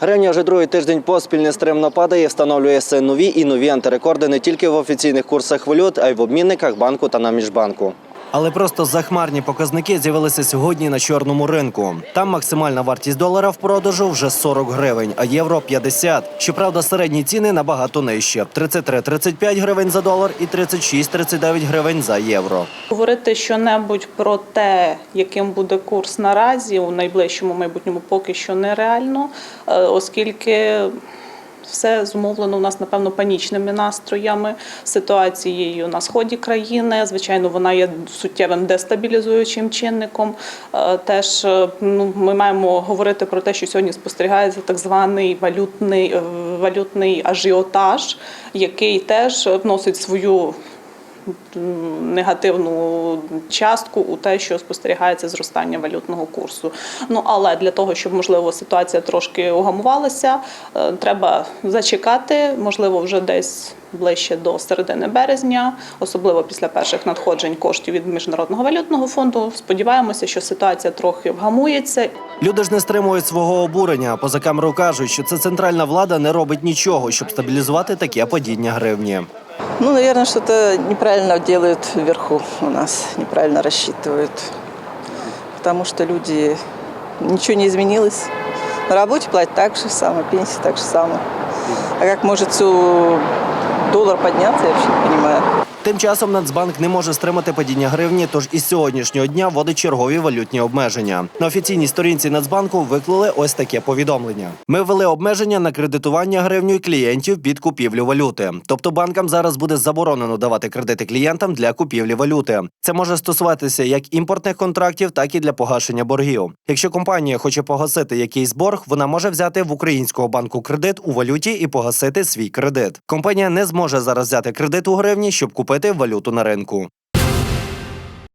Гривня вже другий тиждень поспіль нестримно падає, і встановлює нові і нові антирекорди не тільки в офіційних курсах валют, а й в обмінниках банку та на міжбанку. Але просто захмарні показники з'явилися сьогодні на чорному ринку. Там максимальна вартість долара в продажу вже 40 гривень, а євро 50. Щоправда, середні ціни набагато нижче: 33-35 гривень за долар і 36-39 гривень за євро. Говорити щонебудь про те, яким буде курс наразі у найближчому майбутньому, поки що нереально, е, оскільки все зумовлено у нас, напевно, панічними настроями, ситуацією на сході країни. Звичайно, вона є суттєвим дестабілізуючим чинником. Е, Теж е, ну, ми маємо говорити про те, що сьогодні спостерігається так званий валютний, е, валютний ажіотаж, який теж вносить свою негативну частку у те, що спостерігається зростання валютного курсу. Ну але для того, щоб можливо ситуація трошки угамувалася, е, треба зачекати, можливо, вже десь ближче до середини березня, особливо після перших надходжень коштів від міжнародного валютного фонду. Сподіваємося, що ситуація трохи вгамується Люди ж не стримують свого обурення. Поза камерою кажуть, що це центральна влада не робить нічого, щоб стабілізувати таке падіння гривні. Ну, наверное, что-то неправильно делают вверху у нас, неправильно рассчитывают. Потому что люди, ничего не изменилось. На работе платят так же само, пенсия так же само. А как может доллар подняться, я вообще не понимаю. Тим часом Нацбанк не може стримати падіння гривні, тож із сьогоднішнього дня вводить чергові валютні обмеження. На офіційній сторінці Нацбанку виклали ось таке повідомлення. Ми ввели обмеження на кредитування гривнею клієнтів під купівлю валюти. Тобто банкам зараз буде заборонено давати кредити клієнтам для купівлі валюти. Це може стосуватися як імпортних контрактів, так і для погашення боргів. Якщо компанія хоче погасити якийсь борг, вона може взяти в українського банку кредит у валюті і погасити свій кредит. Компанія не зможе зараз взяти кредит у гривні, щоб купити валюту на ринку.